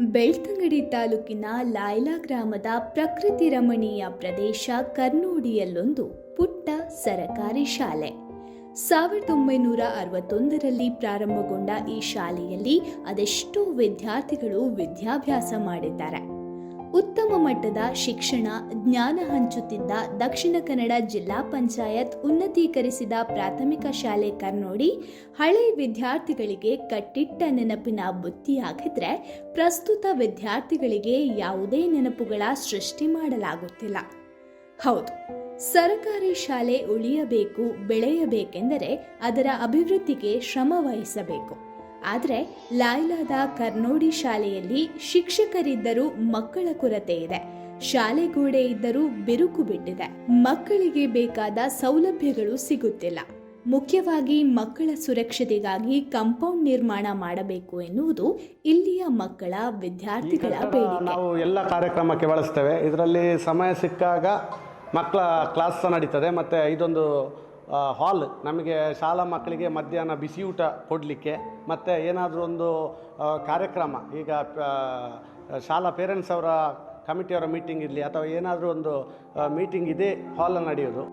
ಬೆಳ್ತಂಗಡಿ ತಾಲೂಕಿನ ಲಾಯ್ಲಾ ಗ್ರಾಮದ ಪ್ರಕೃತಿ ರಮಣೀಯ ಪ್ರದೇಶ ಕರ್ನೋಡಿಯಲ್ಲೊಂದು ಪುಟ್ಟ ಸರಕಾರಿ ಶಾಲೆ. ಸಾವಿರದ ಒಂಬೈನೂರ ಅರವತ್ತೊಂದರಲ್ಲಿ ಪ್ರಾರಂಭಗೊಂಡ ಈ ಶಾಲೆಯಲ್ಲಿ ಅದೆಷ್ಟೋ ವಿದ್ಯಾರ್ಥಿಗಳು ವಿದ್ಯಾಭ್ಯಾಸ ಮಾಡಿದ್ದಾರೆ. ಉತ್ತಮ ಮಟ್ಟದ ಶಿಕ್ಷಣ, ಜ್ಞಾನ ಹಂಚುತ್ತಿದ್ದ ದಕ್ಷಿಣ ಕನ್ನಡ ಜಿಲ್ಲಾ ಪಂಚಾಯತ್ ಉನ್ನತೀಕರಿಸಿದ ಪ್ರಾಥಮಿಕ ಶಾಲೆ ಕರ್ನೋಡಿ ಹಳೆ ವಿದ್ಯಾರ್ಥಿಗಳಿಗೆ ಕಟ್ಟಿಟ್ಟ ನೆನಪಿನ ಬುತ್ತಿಯಾಗಿದ್ರೆ ಪ್ರಸ್ತುತ ವಿದ್ಯಾರ್ಥಿಗಳಿಗೆ ಯಾವುದೇ ನೆನಪುಗಳ ಸೃಷ್ಟಿ ಮಾಡಲಾಗುತ್ತಿಲ್ಲ. ಹೌದು, ಸರಕಾರಿ ಶಾಲೆ ಉಳಿಯಬೇಕು, ಬೆಳೆಯಬೇಕೆಂದರೆ ಅದರ ಅಭಿವೃದ್ಧಿಗೆ ಶ್ರಮ ವಹಿಸಬೇಕು. ಆದರೆ ಲಾಯ್ಲಾದ ಕರ್ನೋಡಿ ಶಾಲೆಯಲ್ಲಿ ಶಿಕ್ಷಕರಿದ್ದರೂ ಮಕ್ಕಳ ಕೊರತೆ ಇದೆ. ಶಾಲೆ ಗೋಡೆ ಇದ್ದರೂ ಬಿರುಕು ಬಿಟ್ಟಿದೆ. ಮಕ್ಕಳಿಗೆ ಬೇಕಾದ ಸೌಲಭ್ಯಗಳು ಸಿಗುತ್ತಿಲ್ಲ. ಮುಖ್ಯವಾಗಿ ಮಕ್ಕಳ ಸುರಕ್ಷತೆಗಾಗಿ ಕಾಂಪೌಂಡ್ ನಿರ್ಮಾಣ ಮಾಡಬೇಕು ಎನ್ನುವುದು ಇಲ್ಲಿಯ ಮಕ್ಕಳ ವಿದ್ಯಾರ್ಥಿಗಳ ಬೇಡಿಕೆ. ನಾವು ಎಲ್ಲ ಕಾರ್ಯಕ್ರಮಕ್ಕೆ ಬಳಸ್ತೇವೆ. ಇದರಲ್ಲಿ ಸಮಯ ಸಿಕ್ಕಾಗ ಮಕ್ಕಳ ಕ್ಲಾಸ್ ನಡೀತದೆ. ಮತ್ತು ಇದೊಂದು ಹಾಲ್ ನಮಗೆ ಶಾಲಾ ಮಕ್ಕಳಿಗೆ ಮಧ್ಯಾಹ್ನ ಬಿಸಿಯೂಟ ಕೊಡಲಿಕ್ಕೆ, ಮತ್ತು ಏನಾದರೂ ಒಂದು ಕಾರ್ಯಕ್ರಮ, ಈಗ ಶಾಲಾ ಪೇರೆಂಟ್ಸ್ ಅವರ ಕಮಿಟಿಯವರ ಮೀಟಿಂಗ್ ಇರಲಿ, ಅಥವಾ ಏನಾದರೂ ಒಂದು ಮೀಟಿಂಗ್ ಇದೇ ಹಾಲಲ್ಲಿ ನಡೆಯೋದು.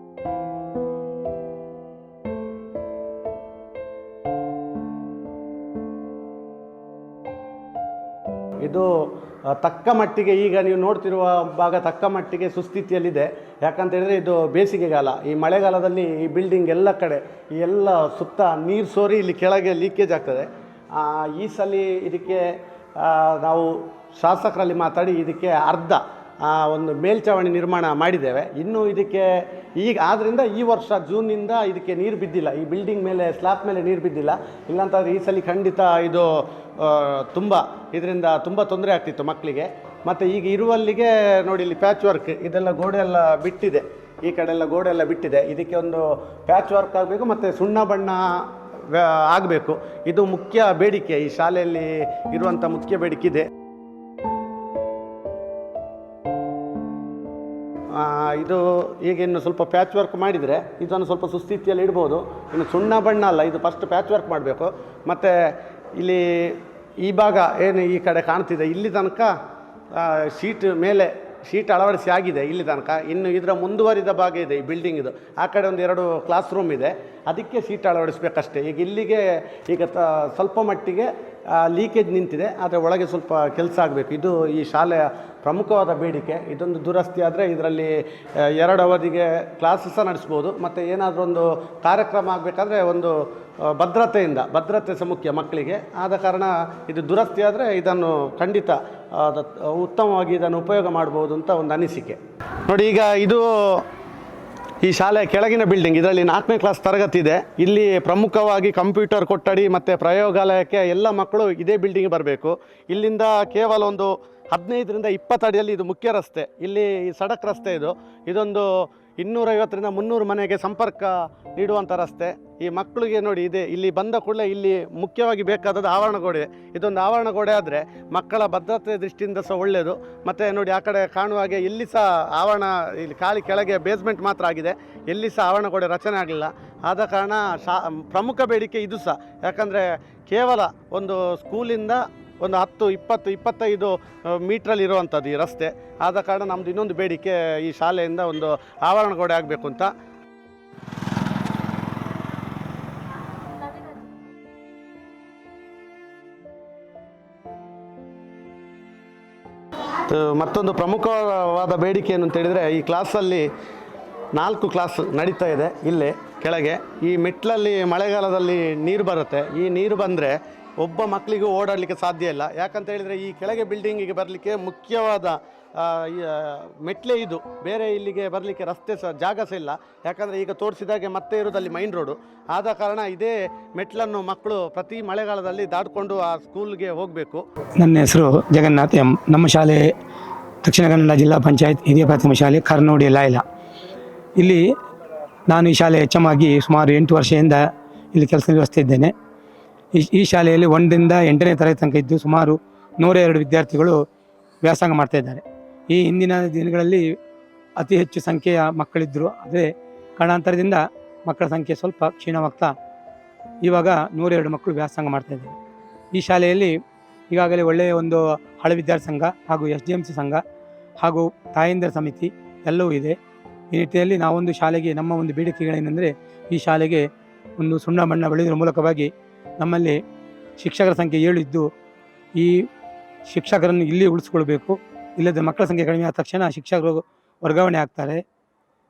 ತಕ್ಕ ಮಟ್ಟಿಗೆ ಈಗ ನೀವು ನೋಡ್ತಿರುವ ಭಾಗ ತಕ್ಕ ಮಟ್ಟಿಗೆ ಸುಸ್ಥಿತಿಯಲ್ಲಿದೆ. ಯಾಕಂತ ಹೇಳಿದರೆ ಇದು ಬೇಸಿಗೆಗಾಲ. ಈ ಮಳೆಗಾಲದಲ್ಲಿ ಈ ಬಿಲ್ಡಿಂಗ್ ಎಲ್ಲ ಕಡೆ ಈ ಎಲ್ಲ ಸುತ್ತ ನೀರು ಸೋರಿ ಇಲ್ಲಿ ಕೆಳಗೆ ಲೀಕೇಜ್ ಆಗ್ತದೆ. ಈ ಸಲ ಇದಕ್ಕೆ ನಾವು ಶಾಸಕರಲ್ಲಿ ಮಾತಾಡಿ ಇದಕ್ಕೆ ಅರ್ಧ ಒಂದು ಮೇಲ್ಛಾವಣಿ ನಿರ್ಮಾಣ ಮಾಡಿದ್ದೇವೆ. ಇನ್ನು ಇದಕ್ಕೆ ಈಗ ಆದ್ದರಿಂದ ಈ ವರ್ಷ ಜೂನಿಂದ ಇದಕ್ಕೆ ನೀರು ಬಿದ್ದಿಲ್ಲ. ಈ ಬಿಲ್ಡಿಂಗ್ ಮೇಲೆ ಸ್ಲ್ಯಾಬ್ ಮೇಲೆ ನೀರು ಬಿದ್ದಿಲ್ಲ. ಇಲ್ಲಾಂತಂದರೆ ಈ ಸಲ ಖಂಡಿತ ಇದು ಆ, ತುಂಬ ಇದರಿಂದ ತುಂಬ ತೊಂದರೆ ಆಗ್ತಿತ್ತು ಮಕ್ಕಳಿಗೆ. ಮತ್ತು ಈಗ ಇರುವಲ್ಲಿಗೆ ನೋಡಿ ಇಲ್ಲಿ ಪ್ಯಾಚ್ ವರ್ಕ್ ಇದೆಲ್ಲ ಗೋಡೆ ಎಲ್ಲ ಬಿಟ್ಟಿದೆ. ಈ ಕಡೆ ಎಲ್ಲ ಗೋಡೆ ಎಲ್ಲ ಬಿಟ್ಟಿದೆ. ಇದಕ್ಕೆ ಒಂದು ಪ್ಯಾಚ್ ವರ್ಕ್ ಆಗಬೇಕು ಮತ್ತು ಸುಣ್ಣ ಬಣ್ಣ ಆಗಬೇಕು. ಇದು ಮುಖ್ಯ ಬೇಡಿಕೆ. ಈ ಶಾಲೆಯಲ್ಲಿ ಇರುವಂಥ ಮುಖ್ಯ ಬೇಡಿಕೆ ಇದೆ. ಇದು ಈಗ ಇನ್ನು ಸ್ವಲ್ಪ ಪ್ಯಾಚ್ ವರ್ಕ್ ಮಾಡಿದರೆ ಇದನ್ನು ಸ್ವಲ್ಪ ಸುಸ್ಥಿತಿಯಲ್ಲಿ ಇಡ್ಬೋದು. ಇನ್ನು ಸುಣ್ಣ ಬಣ್ಣ ಅಲ್ಲ, ಇದು ಫಸ್ಟ್ ಪ್ಯಾಚ್ ವರ್ಕ್ ಮಾಡಬೇಕು. ಮತ್ತು ಇಲ್ಲಿ ಈ ಭಾಗ ಏನು ಈ ಕಡೆ ಕಾಣ್ತಿದೆ, ಇಲ್ಲಿ ತನಕ ಶೀಟ್ ಮೇಲೆ, ಶೀಟ್ ಅಳವಡಿಸಿ ಆಗಿದೆ ಇಲ್ಲಿ ತನಕ. ಇನ್ನು ಇದರ ಮುಂದುವರಿದ ಭಾಗ ಇದೆ ಈ ಬಿಲ್ಡಿಂಗ್ ಇದು. ಆ ಕಡೆ ಒಂದು ಎರಡು ಕ್ಲಾಸ್ ರೂಮ್ ಇದೆ. ಅದಕ್ಕೆ ಶೀಟ್ ಅಳವಡಿಸ್ಬೇಕಷ್ಟೇ. ಈಗ ಇಲ್ಲಿಗೆ ಈಗ ಸ್ವಲ್ಪ ಮಟ್ಟಿಗೆ ಲೀಕೇಜ್ ನಿಂತಿದೆ, ಆದರೆ ಒಳಗೆ ಸ್ವಲ್ಪ ಕೆಲಸ ಆಗಬೇಕು. ಇದು ಈ ಶಾಲೆಯ ಪ್ರಮುಖವಾದ ಬೇಡಿಕೆ. ಇದೊಂದು ದುರಸ್ತಿ ಆದರೆ ಇದರಲ್ಲಿ ಎರಡು ಅವಧಿಗೆ ಕ್ಲಾಸ್ ಸಹ ನಡೆಸ್ಬೋದು. ಮತ್ತು ಏನಾದರೂ ಒಂದು ಕಾರ್ಯಕ್ರಮ ಆಗಬೇಕಾದ್ರೆ ಒಂದು ಭದ್ರತೆಯಿಂದ, ಭದ್ರತೆ ಸಹ ಮುಖ್ಯ ಮಕ್ಕಳಿಗೆ. ಆದ ಕಾರಣ ಇದು ದುರಸ್ತಿ ಆದರೆ ಇದನ್ನು ಖಂಡಿತ ಉತ್ತಮವಾಗಿ ಇದನ್ನು ಉಪಯೋಗ ಮಾಡ್ಬೋದು ಅಂತ ಒಂದು ಅನಿಸಿಕೆ. ನೋಡಿ, ಈಗ ಇದು ಈ ಶಾಲೆ ಕೆಳಗಿನ ಬಿಲ್ಡಿಂಗ್ ಇದರಲ್ಲಿ ನಾಲ್ಕನೇ ಕ್ಲಾಸ್ ತರಗತಿ ಇದೆ. ಇಲ್ಲಿ ಪ್ರಮುಖವಾಗಿ ಕಂಪ್ಯೂಟರ್ ಕೊಠಡಿ ಮತ್ತು ಪ್ರಯೋಗಾಲಯಕ್ಕೆ ಎಲ್ಲ ಮಕ್ಕಳು ಇದೇ ಬಿಲ್ಡಿಂಗ್ ಬರಬೇಕು. ಇಲ್ಲಿಂದ ಕೇವಲ ಒಂದು ಹದಿನೈದರಿಂದ ಇಪ್ಪತ್ತು ಅಡಿಯಲ್ಲಿ ಇದು ಮುಖ್ಯ ರಸ್ತೆ. ಇಲ್ಲಿ ಈ ಸಡಕ್ ರಸ್ತೆ ಇದು. ಇದೊಂದು ಇನ್ನೂರೈವತ್ತರಿಂದ ಮುನ್ನೂರು ಮನೆಗೆ ಸಂಪರ್ಕ ನೀಡುವಂಥ ರಸ್ತೆ. ಈ ಮಕ್ಕಳಿಗೆ ನೋಡಿ ಇದೆ, ಇಲ್ಲಿ ಬಂದ ಕೂಡಲೇ ಇಲ್ಲಿ ಮುಖ್ಯವಾಗಿ ಬೇಕಾದದ್ದು ಆವರಣ ಗೋಡೆ. ಇದೊಂದು ಆವರಣ ಗೋಡೆ ಆದರೆ ಮಕ್ಕಳ ಭದ್ರತೆ ದೃಷ್ಟಿಯಿಂದ ಸಹ ಒಳ್ಳೆಯದು. ಮತ್ತು ನೋಡಿ ಆ ಕಡೆ ಕಾಣುವ ಹಾಗೆ ಇಲ್ಲಿ ಸಹ ಆವರಣ, ಇಲ್ಲಿ ಖಾಲಿ ಕೆಳಗೆ ಬೇಸ್ಮೆಂಟ್ ಮಾತ್ರ ಆಗಿದೆ. ಎಲ್ಲಿ ಸಹ ಆವರಣ ಗೋಡೆ ರಚನೆ ಆಗಲಿಲ್ಲ. ಆದ ಕಾರಣ ಶಾ, ಪ್ರಮುಖ ಬೇಡಿಕೆ ಇದು ಸಹ. ಯಾಕಂದರೆ ಕೇವಲ ಒಂದು ಸ್ಕೂಲಿಂದ ಒಂದು ಹತ್ತು, ಇಪ್ಪತ್ತು, ಇಪ್ಪತ್ತೈದು ಮೀಟ್ರಲ್ಲಿ ಇರುವಂಥದ್ದು ಈ ರಸ್ತೆ. ಆದ ಕಾರಣ ನಮ್ಮದು ಇನ್ನೊಂದು ಬೇಡಿಕೆ ಈ ಶಾಲೆಯಿಂದ ಒಂದು ಆವರಣ ಗೋಡೆ ಆಗಬೇಕು ಅಂತ. ಮತ್ತೊಂದು ಪ್ರಮುಖವಾದ ಬೇಡಿಕೆ ಏನು ಅಂತ ಹೇಳಿದರೆ, ಈ ಕ್ಲಾಸಲ್ಲಿ ನಾಲ್ಕು ಕ್ಲಾಸ್ ನಡೀತಾ ಇದೆ, ಇಲ್ಲಿ, ಕೆಳಗೆ. ಈ ಮೆಟ್ಲಲ್ಲಿ ಮಳೆಗಾಲದಲ್ಲಿ ನೀರು ಬರುತ್ತೆ. ಈ ನೀರು ಬಂದರೆ ಒಬ್ಬ ಮಕ್ಕಳಿಗೂ ಓಡಾಡಲಿಕ್ಕೆ ಸಾಧ್ಯ ಇಲ್ಲ. ಯಾಕಂತ ಹೇಳಿದರೆ ಈ ಕೆಳಗೆ ಬಿಲ್ಡಿಂಗಿಗೆ ಬರಲಿಕ್ಕೆ ಮುಖ್ಯವಾದ ಮೆಟ್ಲೆ ಇದು. ಬೇರೆ ಇಲ್ಲಿಗೆ ಬರಲಿಕ್ಕೆ ರಸ್ತೆ ಸಹ, ಜಾಗ ಸಹ ಇಲ್ಲ. ಯಾಕಂದರೆ ಈಗ ತೋರಿಸಿದಾಗೆ ಮತ್ತೆ ಇರೋದಲ್ಲಿ ಮೈನ್ ರೋಡು. ಆದ ಕಾರಣ ಇದೇ ಮೆಟ್ಲನ್ನು ಮಕ್ಕಳು ಪ್ರತಿ ಮಳೆಗಾಲದಲ್ಲಿ ದಾಟಿಕೊಂಡು ಆ ಸ್ಕೂಲ್ಗೆ ಹೋಗಬೇಕು. ನನ್ನ ಹೆಸರು ಜಗನ್ನಾಥ್ ಎಂ. ನಮ್ಮ ಶಾಲೆ ದಕ್ಷಿಣ ಕನ್ನಡ ಜಿಲ್ಲಾ ಪಂಚಾಯತ್ ಹಿರಿಯ ಪ್ರಾಥಮಿಕ ಶಾಲೆ ಕರ್ನೋಡಿ ಲಾಯ್ಲ. ಇಲ್ಲಿ ನಾನು ಈ ಶಾಲೆ ಆಗಿ ಸುಮಾರು ಎಂಟು ವರ್ಷದಿಂದ ಇಲ್ಲಿ ಕೆಲಸ ನಿರ್ವಹಿಸ್ತಿದ್ದೇನೆ ಈ ಈ ಶಾಲೆಯಲ್ಲಿ ಒಂದರಿಂದ ಎಂಟನೇ ತರಗತಿ ತನಕ ಇದ್ದು ಸುಮಾರು ನೂರ ಎರಡು ವಿದ್ಯಾರ್ಥಿಗಳು ವ್ಯಾಸಂಗ ಮಾಡ್ತಾ ಈ ಹಿಂದಿನ ದಿನಗಳಲ್ಲಿ ಅತಿ ಹೆಚ್ಚು ಸಂಖ್ಯೆಯ ಮಕ್ಕಳಿದ್ದರು ಆದರೆ ಕಾರಣಾಂತರದಿಂದ ಮಕ್ಕಳ ಸಂಖ್ಯೆ ಸ್ವಲ್ಪ ಕ್ಷೀಣವಾಗ್ತಾ ಇವಾಗ ನೂರೆರಡು ಮಕ್ಕಳು ವ್ಯಾಸಂಗ ಮಾಡ್ತಾ ಇದ್ದಾರೆ. ಈ ಶಾಲೆಯಲ್ಲಿ ಈಗಾಗಲೇ ಒಳ್ಳೆಯ ಒಂದು ಹಳೆ ವಿದ್ಯಾರ್ಥಿ ಸಂಘ ಹಾಗೂ ಎಸ್ ಡಿ ಎಂ ಸಿ ಸಂಘ ಹಾಗೂ ತಾಯಂದಿರ ಸಮಿತಿ ಎಲ್ಲವೂ ಇದೆ. ಈ ನಿಟ್ಟಿನಲ್ಲಿ ನಾವೊಂದು ಶಾಲೆಗೆ ನಮ್ಮ ಒಂದು ಬೇಡಿಕೆಗಳೇನೆಂದರೆ ಈ ಶಾಲೆಗೆ ಒಂದು ಸುಣ್ಣ ಬಣ್ಣ ಬಳಿಯುವುದರ ಮೂಲಕವಾಗಿ ನಮ್ಮಲ್ಲಿ ಶಿಕ್ಷಕರ ಸಂಖ್ಯೆ ಏಳು ಇದ್ದು ಈ ಶಿಕ್ಷಕರನ್ನು ಇಲ್ಲಿ ಉಳಿಸ್ಕೊಳ್ಬೇಕು. ಇಲ್ಲದ ಮಕ್ಕಳ ಸಂಖ್ಯೆ ಕಡಿಮೆ ಆದ ತಕ್ಷಣ ಶಿಕ್ಷಕರು ವರ್ಗಾವಣೆ ಆಗ್ತಾರೆ,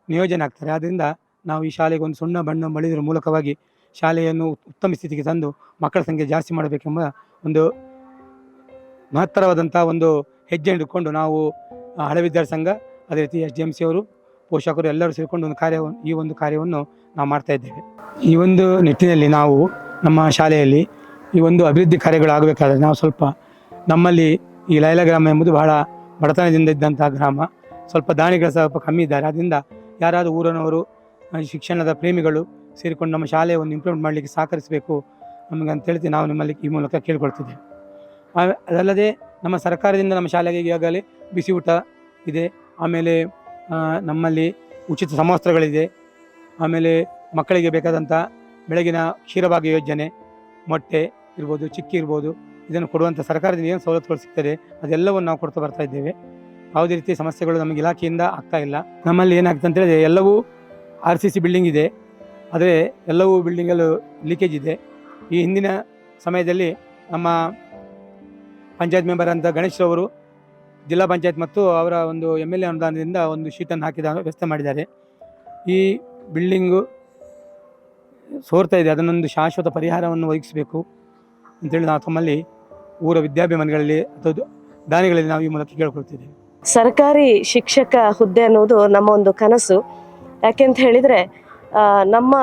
ನಿಯೋಜನೆ ಆಗ್ತಾರೆ. ಆದ್ದರಿಂದ ನಾವು ಈ ಶಾಲೆಗೆ ಒಂದು ಸುಣ್ಣ ಬಣ್ಣ ಮಳಿದ್ರ ಮೂಲಕವಾಗಿ ಶಾಲೆಯನ್ನು ಉತ್ತಮ ಸ್ಥಿತಿಗೆ ತಂದು ಮಕ್ಕಳ ಸಂಖ್ಯೆ ಜಾಸ್ತಿ ಮಾಡಬೇಕೆಂಬ ಒಂದು ಮಹತ್ತರವಾದಂಥ ಒಂದು ಹೆಜ್ಜೆ ಹಿಡಿದುಕೊಂಡು ನಾವು ಹಳೆ ವಿದ್ಯಾರ್ಥಿ ಸಂಘ, ಅದೇ ರೀತಿ ಎಸ್ ಡಿ ಎಂ ಸಿ ಅವರು, ಪೋಷಕರು ಎಲ್ಲರೂ ಸೇರಿಕೊಂಡು ಒಂದು ಕಾರ್ಯ ಈ ಒಂದು ಕಾರ್ಯವನ್ನು ನಾವು ಮಾಡ್ತಾ ಇದ್ದೇವೆ. ಈ ಒಂದು ನಿಟ್ಟಿನಲ್ಲಿ ನಾವು ನಮ್ಮ ಶಾಲೆಯಲ್ಲಿ ಈ ಒಂದು ಅಭಿವೃದ್ಧಿ ಕಾರ್ಯಗಳು ಆಗಬೇಕಾದ್ರೆ ನಾವು ಸ್ವಲ್ಪ ನಮ್ಮಲ್ಲಿ ಈ ಲೈಲ ಗ್ರಾಮ ಎಂಬುದು ಬಹಳ ಬಡತನದಿಂದ ಇದ್ದಂತಹ ಗ್ರಾಮ. ಸ್ವಲ್ಪ ದಾನಿಗಳು ಸ್ವಲ್ಪ ಕಮ್ಮಿ ಇದ್ದಾರೆ. ಅದರಿಂದ ಯಾರಾದರೂ ಊರನವರು ಶಿಕ್ಷಣದ ಪ್ರೇಮಿಗಳು ಸೇರಿಕೊಂಡು ನಮ್ಮ ಶಾಲೆ ಒಂದು ಇಂಪ್ರೂವ್ಮೆಂಟ್ ಮಾಡಲಿಕ್ಕೆ ಸಹಕರಿಸಬೇಕು ನಮಗೆ ಅಂತ ಹೇಳ್ತಿ ನಾವು ನಿಮ್ಮಲ್ಲಿ ಈ ಮೂಲಕ ಕೇಳ್ಕೊಳ್ತಿದ್ದೇವೆ. ಅದಲ್ಲದೆ ನಮ್ಮ ಸರ್ಕಾರದಿಂದ ನಮ್ಮ ಶಾಲೆಗೆ ಈಗಾಗಲೇ ಬಿಸಿ ಊಟ ಇದೆ. ಆಮೇಲೆ ನಮ್ಮಲ್ಲಿ ಉಚಿತ ಸಮವಸ್ತ್ರಗಳಿದೆ. ಆಮೇಲೆ ಮಕ್ಕಳಿಗೆ ಬೇಕಾದಂಥ ಬೆಳಗಿನ ಕ್ಷೀರಭಾಗ್ಯ ಯೋಜನೆ, ಮೊಟ್ಟೆ ಇರ್ಬೋದು, ಚಿಕ್ಕಿ ಇರ್ಬೋದು, ಇದನ್ನು ಕೊಡುವಂಥ ಸರ್ಕಾರದಿಂದ ಏನು ಸವಲತ್ತುಗಳು ಸಿಗ್ತದೆ, ಅದೆಲ್ಲವನ್ನು ನಾವು ಕೊಡ್ತಾ ಬರ್ತಾ ಇದ್ದೇವೆ. ಯಾವುದೇ ರೀತಿ ಸಮಸ್ಯೆಗಳು ನಮಗೆ ಇಲಾಖೆಯಿಂದ ಆಗ್ತಾ ಇಲ್ಲ. ನಮ್ಮಲ್ಲಿ ಏನಾಗ್ತದೆ ಅಂತ ಹೇಳಿದ್ರೆ ಎಲ್ಲವೂ ಆರ್ ಸಿ ಸಿ ಬಿಲ್ಡಿಂಗ್ ಇದೆ. ಆದರೆ ಎಲ್ಲವೂ ಬಿಲ್ಡಿಂಗಲ್ಲೂ ಲೀಕೇಜ್ ಇದೆ. ಈ ಹಿಂದಿನ ಸಮಯದಲ್ಲಿ ನಮ್ಮ ಪಂಚಾಯತ್ ಮೆಂಬರ್ ಅಂತ ಗಣೇಶ್ ಅವರು ಜಿಲ್ಲಾ ಪಂಚಾಯತ್ ಮತ್ತು ಅವರ ಒಂದು ಎಂ ಎಲ್ ಎ ಅನುದಾನದಿಂದ ಒಂದು ಶೀಟನ್ನು ಹಾಕಿದ ವ್ಯವಸ್ಥೆ ಮಾಡಿದ್ದಾರೆ. ಈ ಬಿಲ್ಡಿಂಗು ಸೋರ್ತಾ ಇದೆ. ಅದನ್ನೊಂದು ಶಾಶ್ವತ ಪರಿಹಾರವನ್ನು ಒದಗಿಸಬೇಕು ಅಂತೇಳಿ ನಾವು ತಮ್ಮಲ್ಲಿ ಊರ ವಿದ್ಯಾಭಿಮಾನಿಗಳಲ್ಲಿ ಅಥವಾ ದಾನಿಗಳಲ್ಲಿ ನಾವು ಈ ಮೂಲಕ ಕೇಳ್ಕೊಳ್ತಿದ್ದೇವೆ. ಸರ್ಕಾರಿ ಶಿಕ್ಷಕ ಹುದ್ದೆ ಅನ್ನೋದು ನಮ್ಮ ಒಂದು ಕನಸು. ಯಾಕೆಂತ ಹೇಳಿದರೆ ನಮ್ಮ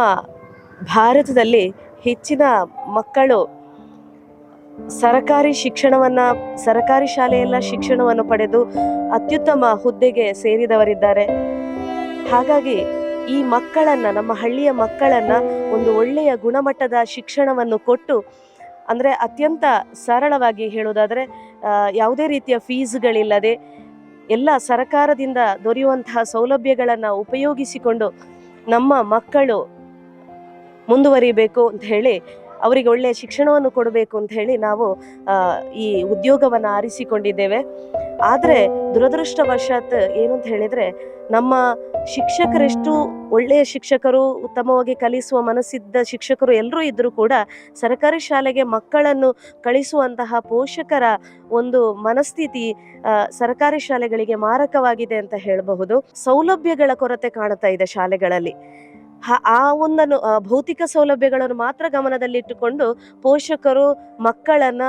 ಭಾರತದಲ್ಲಿ ಹೆಚ್ಚಿನ ಮಕ್ಕಳು ಸರಕಾರಿ ಶಿಕ್ಷಣವನ್ನು, ಸರಕಾರಿ ಶಾಲೆಯಲ್ಲ ಶಿಕ್ಷಣವನ್ನು ಪಡೆದು ಅತ್ಯುತ್ತಮ ಹುದ್ದೆಗೆ ಸೇರಿದವರಿದ್ದಾರೆ. ಹಾಗಾಗಿ ಈ ಮಕ್ಕಳನ್ನ, ನಮ್ಮ ಹಳ್ಳಿಯ ಮಕ್ಕಳನ್ನ ಒಂದು ಒಳ್ಳೆಯ ಗುಣಮಟ್ಟದ ಶಿಕ್ಷಣವನ್ನು ಕೊಟ್ಟು, ಅಂದರೆ ಅತ್ಯಂತ ಸರಳವಾಗಿ ಹೇಳೋದಾದ್ರೆ ಯಾವುದೇ ರೀತಿಯ ಫೀಸ್ಗಳಿಲ್ಲದೆ ಎಲ್ಲ ಸರಕಾರದಿಂದ ದೊರೆಯುವಂತಹ ಸೌಲಭ್ಯಗಳನ್ನು ಉಪಯೋಗಿಸಿಕೊಂಡು ನಮ್ಮ ಮಕ್ಕಳು ಮುಂದುವರಿಬೇಕು ಅಂತ ಹೇಳಿ, ಅವರಿಗೆ ಒಳ್ಳೆಯ ಶಿಕ್ಷಣವನ್ನು ಕೊಡಬೇಕು ಅಂತ ಹೇಳಿ ನಾವು ಈ ಉದ್ಯೋಗವನ್ನು ಆರಿಸಿಕೊಂಡಿದ್ದೇವೆ. ಆದರೆ ದುರದೃಷ್ಟವಶಾತ್ ಏನು ಅಂತ ಹೇಳಿದರೆ, ನಮ್ಮ ಶಿಕ್ಷಕರೆಷ್ಟು ಒಳ್ಳೆಯ ಶಿಕ್ಷಕರು, ಉತ್ತಮವಾಗಿ ಕಲಿಸುವ ಮನಸ್ಸಿದ್ದ ಶಿಕ್ಷಕರು ಎಲ್ಲರೂ ಇದ್ದರೂ ಕೂಡ ಸರ್ಕಾರಿ ಶಾಲೆಗೆ ಮಕ್ಕಳನ್ನು ಕಳಿಸುವಂತಹ ಪೋಷಕರ ಒಂದು ಮನಸ್ಥಿತಿ ಸರ್ಕಾರಿ ಶಾಲೆಗಳಿಗೆ ಮಾರಕವಾಗಿದೆ ಅಂತ ಹೇಳಬಹುದು. ಸೌಲಭ್ಯಗಳ ಕೊರತೆ ಕಾಣ್ತಾ ಇದೆ ಶಾಲೆಗಳಲ್ಲಿ. ಆ ಒಂದನ್ನು ಭೌತಿಕ ಸೌಲಭ್ಯಗಳನ್ನು ಮಾತ್ರ ಗಮನದಲ್ಲಿಟ್ಟುಕೊಂಡು ಪೋಷಕರು ಮಕ್ಕಳನ್ನ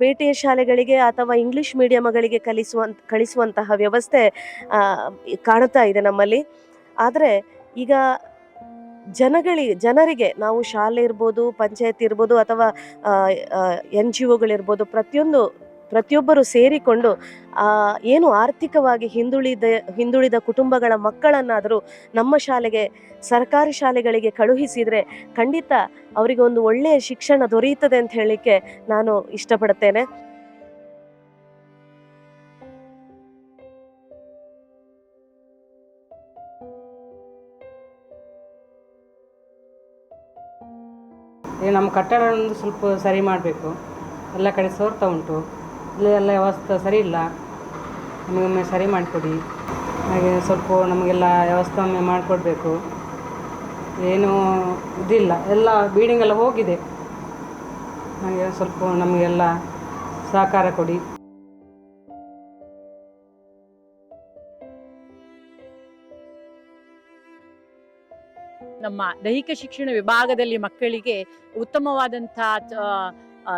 ಪೇಟೆಯ ಶಾಲೆಗಳಿಗೆ ಅಥವಾ ಇಂಗ್ಲಿಷ್ ಮೀಡಿಯಂಗಳಿಗೆ ಕಲಿಸುವಂತ, ಕಳಿಸುವಂತಹ ವ್ಯವಸ್ಥೆ ಕಾಣುತ್ತಾ ಕಾಣ್ತಾ ಇದೆ ನಮ್ಮಲ್ಲಿ. ಆದರೆ ಈಗ ಜನಗಳಿಗೆ ಜನರಿಗೆ ನಾವು ಶಾಲೆ ಇರ್ಬೋದು, ಪಂಚಾಯತ್ ಇರ್ಬೋದು ಅಥವಾ ಎನ್ ಜಿ ಒಗಳಿರ್ಬೋದು ಪ್ರತಿಯೊಂದು, ಪ್ರತಿಯೊಬ್ಬರು ಸೇರಿಕೊಂಡು ಏನು ಆರ್ಥಿಕವಾಗಿ ಹಿಂದುಳಿದ ಹಿಂದುಳಿದ ಕುಟುಂಬಗಳ ಮಕ್ಕಳನ್ನಾದರೂ ನಮ್ಮ ಶಾಲೆಗೆ, ಸರ್ಕಾರಿ ಶಾಲೆಗಳಿಗೆ ಕಳುಹಿಸಿದರೆ ಖಂಡಿತ ಅವರಿಗೆ ಒಂದು ಒಳ್ಳೆಯ ಶಿಕ್ಷಣ ದೊರೆಯುತ್ತದೆ ಅಂತ ಹೇಳಲಿಕ್ಕೆ ನಾನು ಇಷ್ಟಪಡುತ್ತೇನೆ. ಈ ನಮ್ಮ ಕಟ್ಟಡವನ್ನು ಸ್ವಲ್ಪ ಸರಿ ಮಾಡಬೇಕು. ಎಲ್ಲ ಕಡೆ ಸೋರ್ತಾ ಉಂಟು. ಇಲ್ಲಿ, ಎಲ್ಲ ವ್ಯವಸ್ಥೆ ಸರಿ ಇಲ್ಲ. ನಮಗೊಮ್ಮೆ ಸರಿ ಮಾಡಿಕೊಡಿ. ಹಾಗೆ ಸ್ವಲ್ಪ ನಮಗೆಲ್ಲ ವ್ಯವಸ್ಥೆ ಒಮ್ಮೆ ಮಾಡಿಕೊಡ್ಬೇಕು. ಏನೂ ಇದಿಲ್ಲ. ಎಲ್ಲ ಬೀಡಿಂಗ್ ಎಲ್ಲ ಹೋಗಿದೆ. ಹಾಗೆ ಸ್ವಲ್ಪ ನಮಗೆಲ್ಲ ಸಹಕಾರ ಕೊಡಿ. ನಮ್ಮ ದೈಹಿಕ ಶಿಕ್ಷಣ ವಿಭಾಗದಲ್ಲಿ ಮಕ್ಕಳಿಗೆ ಉತ್ತಮವಾದಂಥ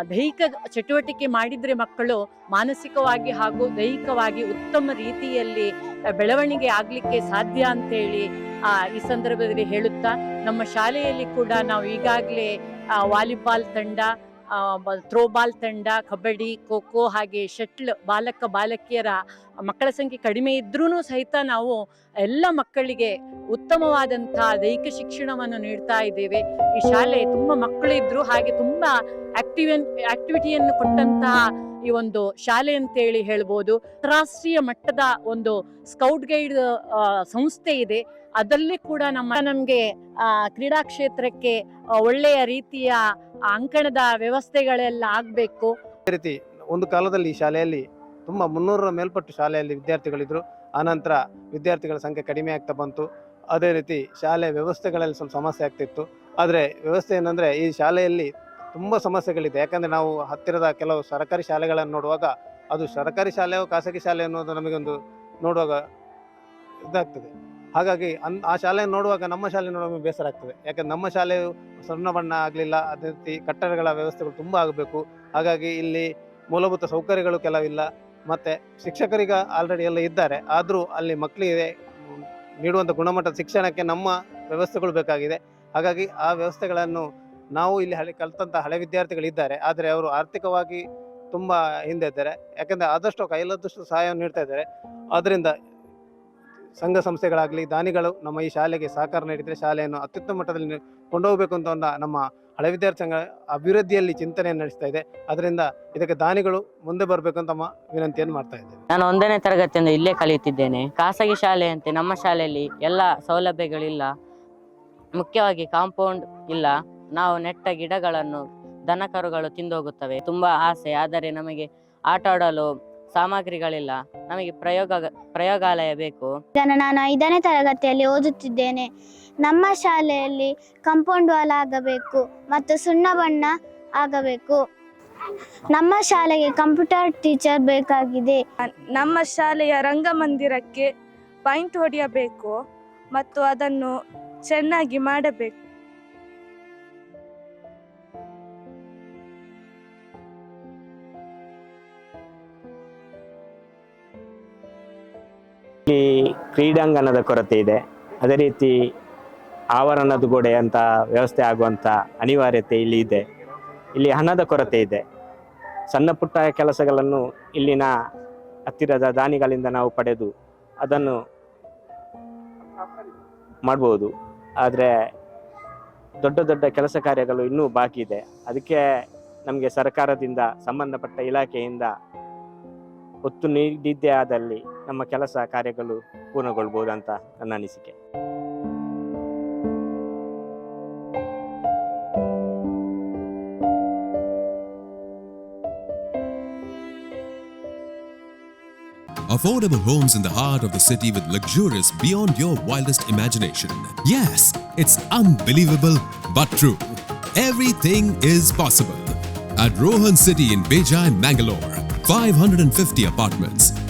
ದೈಹಿಕ ಚಟುವಟಿಕೆ ಮಾಡಿದರೆ ಮಕ್ಕಳು ಮಾನಸಿಕವಾಗಿ ಹಾಗೂ ದೈಹಿಕವಾಗಿ ಉತ್ತಮ ರೀತಿಯಲ್ಲಿ ಬೆಳವಣಿಗೆ ಆಗಲಿಕ್ಕೆ ಸಾಧ್ಯ ಅಂತೇಳಿ ಈ ಸಂದರ್ಭದಲ್ಲಿ ಹೇಳುತ್ತಾ, ನಮ್ಮ ಶಾಲೆಯಲ್ಲಿ ಕೂಡ ನಾವು ಈಗಾಗಲೇ ವಾಲಿಬಾಲ್ ತಂಡ ಥ್ರೋಬಾಲ್ ತಂಡ, ಕಬಡ್ಡಿ ಖೋ ಖೋ ಹಾಗೆ ಶಟ್ಲ್ ಬಾಲಕ, ಬಾಲಕಿಯರ ಮಕ್ಕಳ ಸಂಖ್ಯೆ ಕಡಿಮೆ ಇದ್ರೂ ಸಹಿತ ನಾವು ಎಲ್ಲ ಮಕ್ಕಳಿಗೆ ಉತ್ತಮವಾದಂಥ ದೈಹಿಕ ಶಿಕ್ಷಣವನ್ನು ನೀಡ್ತಾ ಇದ್ದೇವೆ. ಈ ಶಾಲೆ ತುಂಬ ಮಕ್ಕಳು ಹಾಗೆ ತುಂಬ ಆಕ್ಟಿವ್ ಆಕ್ಟಿವಿಟಿಯನ್ನು ಕೊಟ್ಟಂತಹ ಈ ಒಂದು ಶಾಲೆ ಅಂತೇಳಿ ಹೇಳ್ಬೋದು. ರಾಷ್ಟ್ರೀಯ ಮಟ್ಟದ ಒಂದು ಸ್ಕೌಟ್ ಗೈಡ್ ಸಂಸ್ಥೆ ಇದೆ. ಅದರಲ್ಲಿ ಕೂಡ ನಮ್ಮ ನಮಗೆ ಕ್ರೀಡಾ ಕ್ಷೇತ್ರಕ್ಕೆ ಒಳ್ಳೆಯ ರೀತಿಯ ಅಂಕಣದ ವ್ಯವಸ್ಥೆಗಳೆಲ್ಲ ಆಗಬೇಕು. ರೀತಿ ಒಂದು ಕಾಲದಲ್ಲಿ ಶಾಲೆಯಲ್ಲಿ ತುಂಬ ಮುನ್ನೂರರ ಮೇಲ್ಪಟ್ಟು ಶಾಲೆಯಲ್ಲಿ ವಿದ್ಯಾರ್ಥಿಗಳಿದ್ರು. ಆನಂತರ ವಿದ್ಯಾರ್ಥಿಗಳ ಸಂಖ್ಯೆ ಕಡಿಮೆ ಆಗ್ತಾ ಬಂತು. ಅದೇ ರೀತಿ ಶಾಲೆ ವ್ಯವಸ್ಥೆಗಳಲ್ಲಿ ಸ್ವಲ್ಪ ಸಮಸ್ಯೆ ಆಗ್ತಿತ್ತು. ಆದರೆ ವ್ಯವಸ್ಥೆ ಏನಂದರೆ ಈ ಶಾಲೆಯಲ್ಲಿ ತುಂಬ ಸಮಸ್ಯೆಗಳಿದೆ. ಯಾಕಂದರೆ ನಾವು ಹತ್ತಿರದ ಕೆಲವು ಸರ್ಕಾರಿ ಶಾಲೆಗಳನ್ನು ನೋಡುವಾಗ ಅದು ಸರ್ಕಾರಿ ಶಾಲೆಯೋ ಖಾಸಗಿ ಶಾಲೆ ಅನ್ನೋದು ನಮಗೊಂದು ನೋಡುವಾಗ ಇದಾಗ್ತದೆ. ಹಾಗಾಗಿ ಅನ್, ಆ ಶಾಲೆಯನ್ನು ನೋಡುವಾಗ ನಮ್ಮ ಶಾಲೆ ನೋಡುವಾಗ ಬೇಸರ ಆಗ್ತದೆ. ಯಾಕಂದ್ರೆ ನಮ್ಮ ಶಾಲೆಯು ಸ್ವರ್ಣ ಬಣ್ಣ ಆಗಲಿಲ್ಲ, ಅದೇ ರೀತಿ ಕಟ್ಟಡಗಳ ವ್ಯವಸ್ಥೆಗಳು ತುಂಬ ಆಗಬೇಕು. ಹಾಗಾಗಿ ಇಲ್ಲಿ ಮೂಲಭೂತ ಸೌಕರ್ಯಗಳು ಕೆಲವಿಲ್ಲ ಮತ್ತು ಶಿಕ್ಷಕರಿಗ ಆಲ್ರೆಡಿ ಎಲ್ಲ ಇದ್ದಾರೆ. ಆದರೂ ಅಲ್ಲಿ ಮಕ್ಕಳಿಗೆ ನೀಡುವಂಥ ಗುಣಮಟ್ಟದ ಶಿಕ್ಷಣಕ್ಕೆ ನಮ್ಮ ವ್ಯವಸ್ಥೆಗಳು ಬೇಕಾಗಿದೆ. ಹಾಗಾಗಿ ಆ ವ್ಯವಸ್ಥೆಗಳನ್ನು ನಾವು ಇಲ್ಲಿ ಹಳೆ ಕಲಿತಂಥ ಹಳೆ ವಿದ್ಯಾರ್ಥಿಗಳಿದ್ದಾರೆ, ಆದರೆ ಅವರು ಆರ್ಥಿಕವಾಗಿ ತುಂಬ ಹಿಂದೆ ಇದ್ದಾರೆ. ಯಾಕಂದರೆ ಆದಷ್ಟು ಕೈಲಾದಷ್ಟು ಸಹಾಯವನ್ನು ನೀಡ್ತಾ ಇದ್ದಾರೆ. ಆದ್ದರಿಂದ ಸಂಘ ಸಂಸ್ಥೆಗಳಾಗಲಿ, ದಾನಿಗಳು ನಮ್ಮ ಈ ಶಾಲೆಗೆ ಸಹಕಾರ ನೀಡಿದರೆ ಶಾಲೆಯನ್ನು ಅತ್ಯುತ್ತಮ ಮಟ್ಟದಲ್ಲಿ ಕೊಂಡೋಗ್ಬೇಕು ಅಂತ ಒಂದು ನಮ್ಮ ಹಳೆ ವಿದ್ಯಾರ್ಥಿ ಸಂಘ ಅಭಿವೃದ್ಧಿಯಲ್ಲಿ ಚಿಂತನೆಯನ್ನು ನಡೆಸ್ತಾ ಇದೆ. ಅದರಿಂದ ಇದಕ್ಕೆ ದಾನಿಗಳು ಮುಂದೆ ಬರಬೇಕು ಅಂತ ವಿನಂತಿಯನ್ನು ಮಾಡ್ತಾ ಇದ್ದೇವೆ ನಾನು ಒಂದನೇ ತರಗತಿಯಿಂದ ಇಲ್ಲೇ ಕಲಿಯುತ್ತಿದ್ದೇನೆ. ಖಾಸಗಿ ಶಾಲೆಯಂತೆ ನಮ್ಮ ಶಾಲೆಯಲ್ಲಿ ಎಲ್ಲ ಸೌಲಭ್ಯಗಳಿಲ್ಲ. ಮುಖ್ಯವಾಗಿ ಕಾಂಪೌಂಡ್ ಇಲ್ಲ. ನಾವು ನೆಟ್ಟ ಗಿಡಗಳನ್ನು ದನಕರುಗಳು ತಿಂದೋಗುತ್ತವೆ. ತುಂಬಾ ಆಸೆ. ಆದರೆ ನಮಗೆ ಆಟ ಆಡಲು ಸಾಮಗ್ರಿಗಳಿಲ್ಲ. ನಮಗೆ ಪ್ರಯೋಗ ಪ್ರಯೋಗಾಲಯ ಬೇಕು. ಇದನ್ನು ನಾನು ಐದನೇ ತರಗತಿಯಲ್ಲಿ ಓದುತ್ತಿದ್ದೇನೆ. ನಮ್ಮ ಶಾಲೆಯಲ್ಲಿ ಕಾಂಪೌಂಡ್ ವಾಲ್ ಆಗಬೇಕು ಮತ್ತು ಸುಣ್ಣ ಬಣ್ಣ ಆಗಬೇಕು. ನಮ್ಮ ಶಾಲೆಗೆ ಕಂಪ್ಯೂಟರ್ ಟೀಚರ್ ಬೇಕಾಗಿದೆ. ನಮ್ಮ ಶಾಲೆಯ ರಂಗಮಂದಿರಕ್ಕೆ ಪೈಂಟ್ ಹೊಡೆಯಬೇಕು ಮತ್ತು ಅದನ್ನು ಚೆನ್ನಾಗಿ ಮಾಡಬೇಕು. ಕ್ರೀಡಾಂಗಣದ ಕೊರತೆ ಇದೆ. ಅದೇ ರೀತಿ ಆವರಣದ ಗೋಡೆ ಅಂತ ವ್ಯವಸ್ಥೆ ಆಗುವಂಥ ಅನಿವಾರ್ಯತೆ ಇಲ್ಲಿ ಇದೆ. ಇಲ್ಲಿ ಹಣದ ಕೊರತೆ ಇದೆ. ಸಣ್ಣ ಪುಟ್ಟ ಕೆಲಸಗಳನ್ನು ಇಲ್ಲಿನ ಹತ್ತಿರದ ದಾನಿಗಳಿಂದ ನಾವು ಪಡೆದು ಅದನ್ನು ಮಾಡ್ಬೋದು. ಆದರೆ ದೊಡ್ಡ ದೊಡ್ಡ ಕೆಲಸ ಕಾರ್ಯಗಳು ಇನ್ನೂ ಬಾಕಿ ಇದೆ. ಅದಕ್ಕೆ ನಮಗೆ ಸರ್ಕಾರದಿಂದ ಸಂಬಂಧಪಟ್ಟ ಇಲಾಖೆಯಿಂದ ಒತ್ತು ನೀಡಿದ್ದೇ ಆದಲ್ಲಿ ನಮ್ಮ ಕೆಲಸ ಕಾರ್ಯಗಳು ಪೂರ್ಣಗೊಳ್ಬೋದು ಅಂತ ನನ್ನ ಅನಿಸಿಕೆ Affordable homes in the heart of the city with luxurious beyond your wildest imagination. Yes, it's unbelievable but true. Everything is possible. At Rohan City in Bejai, Mangalore, 550 apartments,